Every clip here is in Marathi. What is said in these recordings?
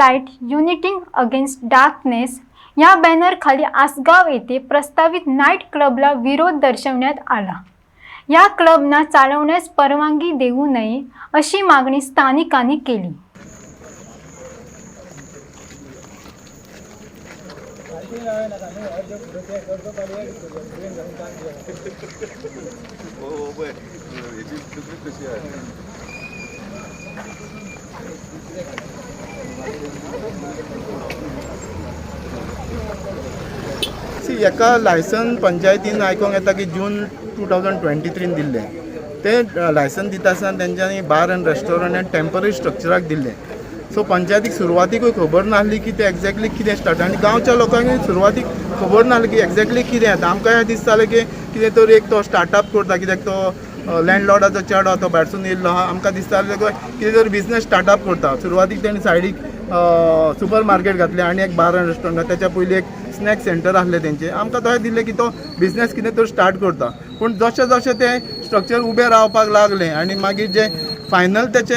लाइट युनिटिंग अगेन्स्ट डार्कनेस या बॅनरखाली आसगाव येथे प्रस्तावित नाईट क्लबला विरोध दर्शवण्यात आला. या क्लबना चालवण्यास परवानगी देऊ नये अशी मागणी स्थानिकांनी केली. सी हेका लायसन पंचायतीन आयकोंक येता की जून टू थावजंड ट्वेंटी थ्रीन दिल्लें. तें लायसन दिता आसतना तेंच्यांनी bar and restaurant and temporary स्ट्रक्चराक दिल्लें. सो पंचायतीक सुरवातीकूय खबर नासली की तें एक्झॅक्टली कितें स्टार्ट आनी गांवच्या लोकांकूय सुरवातीक खबर नासली की एक्झॅक्टली कितें. आतां आमकां हें दिसतालें की कितें तरी एक तो स्टार्टअप करता, कित्याक तो लँडलॉर्डाचो चेडो तो भायरसून येयल्लो आहा आमकां दिसतालें की कितें तरी बिजनेस स्टार्टअप करता सुरवातीक तेणी सायडीक सुपर मार्केट घातलें आनी एक बार रेस्टोरंट रेस्टॉरंट तेच्या पयलीं एक स्नॅक सेंटर आसलें तेंचें आमकां तशें दिल्लें की तो बिजनेस कितें तरी स्टार्ट करता. पूण जशें जशें तें स्ट्रक्चर उबें रावपाक लागलें आनी मागीर जें फायनल तेचें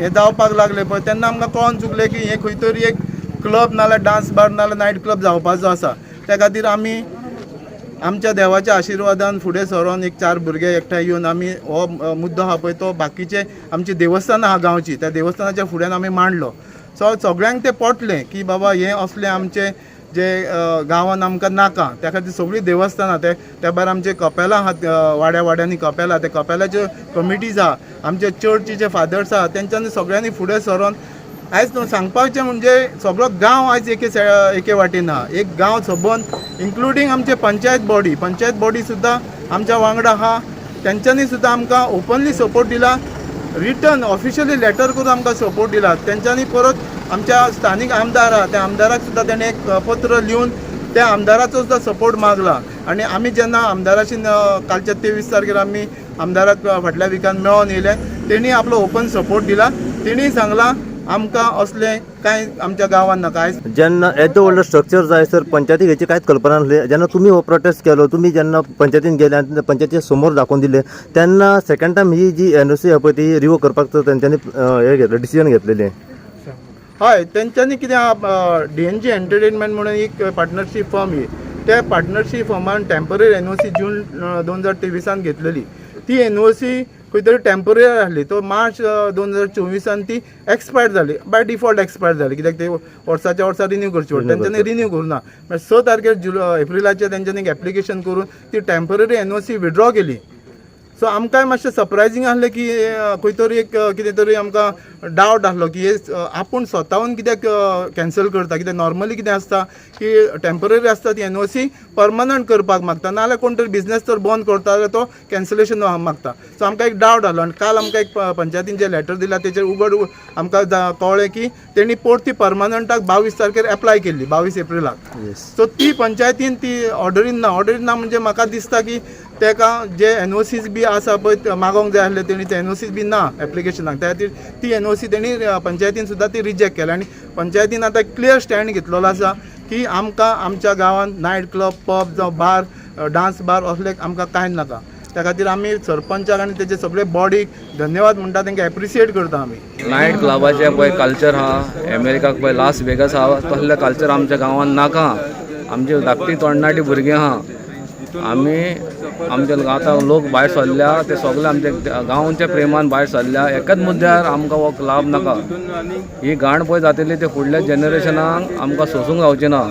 हें जावपाक लागलें पळय तेन्ना आमकां कळोन चुकलें की हें खंय तरी एक क्लब नाल्यार डान्स बार नाल्यार नायट क्लब जावपाचो आसा. त्या खातीर आमी आमच्या देवाच्या आशिर्वादान फुडें सरोन एक चार भुरगे एकठांय येवन आमी हो मुद्दो आहा पळय तो बाकीचे आमची देवस्थानां आहा गांवची त्या देवस्थानाच्या फुड्यान आमी मांडलो. सो सगळ्यांक तें पटलें की बाबा हें असलें आमचें जे गांवान आमकां नाका त्या खातीर सगळीं देवस्थानां ते त्या भायर आमचे कपेलां आहात वाड्या वाड्यांनी कपेलां ते कपेलाच्यो कमिटीज आहा आमचे चर्चीचे फादर्स आहा तेंच्यांनी सगळ्यांनी फुडें सरोन आयज न्हू सांगपाचें म्हणजे सगळो गांव आयज एके एके वाटेन आहा एक गांव सबंद इन्क्लुडींग आमचे पंचायत बॉडी पंचायत बॉडी सुद्दां आमच्या वांगडा आहा तेंच्यांनी सुद्दां आमकां ओपनली सपोर्ट दिला. रिटर्न ऑफिशियली लेटर करून आमकां सपोर्ट दिला. तेंच्यांनी परत आमच्या स्थानीक आमदार आहा त्या आमदाराक सुद्दां तेणें एक पत्र लिहून त्या आमदाराचो सुद्दां सपोर्ट मागला. आनी आमी जेन्ना आमदाराशी कालच्या तेवीस तारखेर आमी आमदाराक फाटल्या विकान मेळोन येयले तेणी आपलो ओपन सपोर्ट दिला. तेणी सांगलां आमकां असलें कांय आमच्या गांवांत नाका आयज जेन्ना येदो व्हडलो स्ट्रक्चर जाय सर पंचायतीक हेची कांयच कल्पना नासली. जेन्ना तुमी हो प्रोटेस्ट केलो तुमी जेन्ना पंचायतीन गेले आनी पंचायतीच्या समोर दाखोवन दिले तेन्ना सेकंड टायम ही जी एन ओ सी आहा पळय ती रिवो करपाक तेंच्यांनी हे घेतलें डिसिजन घेतलेलें हय तेंच्यांनी कितें डी एन जी एंटरटेनमेंट म्हणून एक पार्टनरशीप फर्म ही त्या partnership फर्मान temporary N O C June दोन हजार तेविसान घेतलेली. ती एन ओ सी खंय तरी टेंपररी आसली तो मार्च दोन हजार चोवीसान ती एक्सपायर जाली बाय डिफॉल्ट एक्सपायर जाली कित्याक ते वर्साच्या वर्सा रिन्यू करची पडटा तेंच्यांनी रिन्यू करुना स तारखेर जुल एप्रिलाचेर तेंच्यांनी एक एप्लिकेशन करून ती temporary N O C withdraw केली. सो आमकांय मातशें सरप्रायजींग आसलें की खंय तरी एक कितें तरी आमकां डावट आसलो की हे आपूण स्वताहून कित्याक कॅन्सल करता कित्याक नॉर्मली कितें आसता की टेंपररी आसता ती एन ओ सी परमनंट करपाक मागता नाजाल्यार कोण तरी बिझनेस जर बंद करता जाल्यार तो कॅन्सलेशन मागता. सो आमकां एक डावट आसलो आनी काल आमकां एक पंचायतीन जे लेटर दिला तेचेर उगड आमकां कळ्ळें की तेणी परती परमनंटाक बावीस तारखेर एप्लाय केल्ली बावीस एप्रिलाक. सो ती पंचायतीन ती ऑर्डरीन ना ऑर्डरीन ना म्हणजे म्हाका दिसता की तेका जे एन ओ सीज बी आसा पळय मागोंक जाय आसले तेणी ते एन ओ सीज बी ना एप्लिकेशनाक त्या खातीर ती एन ओ सी तेणी पंचायतीन सुद्दां ती रिजेक्ट केल्या. आनी पंचायतीन आतां क्लियर स्टँड घेतलेलो आसा की आमकां आमच्या गांवांत नायट क्लब पब जावं बार डान्स बार असले आमकां कांय नाका. त्या खातीर आमी सरपंचाक आनी तेचे सगळे बॉडीक धन्यवाद म्हणटा तेंकां एप्रिशिएट करता आमी नायट क्लबाचे पळय कल्चर आहा अमेरिकाक पळय लास वेगस आहा तसले कल्चर आमच्या गांवांत नाका. आमचे धाकटी तरणाटी भुरगीं आहा आमी आमच्या आतां लोक भायर सरल्या ते सगळे आमच्या गांवच्या प्रेमान भायर सरल्या. एकाच मुद्द्यार आमकां हो लाभ नाका. ही घाण पळय जातली ते फुडल्या जनरेशनाक आमकां सोसूंक जावचें ना.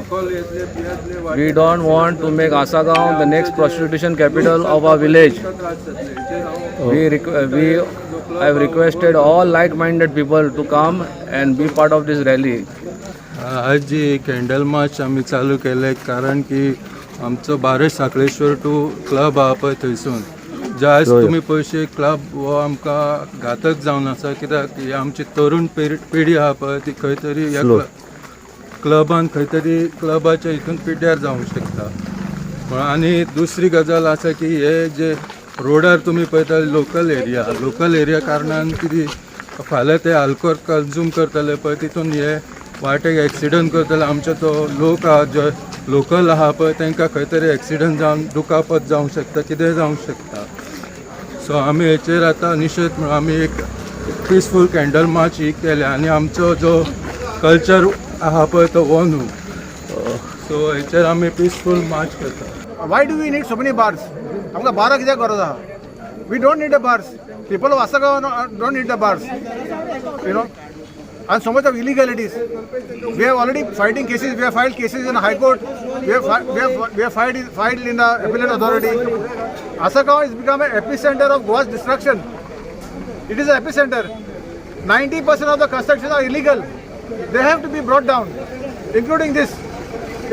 We don't want to make Assagao the next prostitution capital of a village we requ- we have requested all like minded people to come and be part of this rally आज जी कॅन्डल मार्च आमी चालू केले कारण की आमचो बारश साखळेश्वर टू क्लब आहा पळय थंयसून. जे आयज तुमी पयशे क्लब हो आमकां घातक जावन आसा कित्याक ही आमची तरूण पिढी पिढी आहा पळय ती खंय तरी ह्या क्लबान खंय तरी क्लबाच्या हितून पिड्ड्यार जावंक शकता. आनी दुसरी गजाल आसा की हे जे रोडार तुमी पळयता लोकल एरिया लोकल एरिया कारणान कितें फाल्यां ते आल्कोर कन्ज्यूम करतले पळय तितून हे वाटेक एक्सिडंट करतले. आमचे तो लोक आहा जे लोकल आहा पळय तांकां खंय तरी एक्सिडंट जावन दुखापत जावंक शकता कितेंय जावंक शकता. सो आमी हेचेर आतां निशेध म्हणून आमी एक पिसफूल कॅन्डल मार्च ही केल्या आनी आमचो जो कल्चर आहा पळय तो हो न्हू सो हेचेर आमी पिसफूल मार्च करता. Why do we need so many bars आमकां बारा कित्याक गरज आहा? We don't need the bars people Assagao don't need the bars you know and so much of illegalities. We have already fighting cases. We have filed cases in High Court. We have we have we have filed in- filed in the appellate authority. Asagaon has become an epicenter of Goa's destruction. It is an epicenter. 90% of the constructions are illegal. They have to be brought down, including this.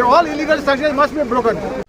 All illegal structures must be broken.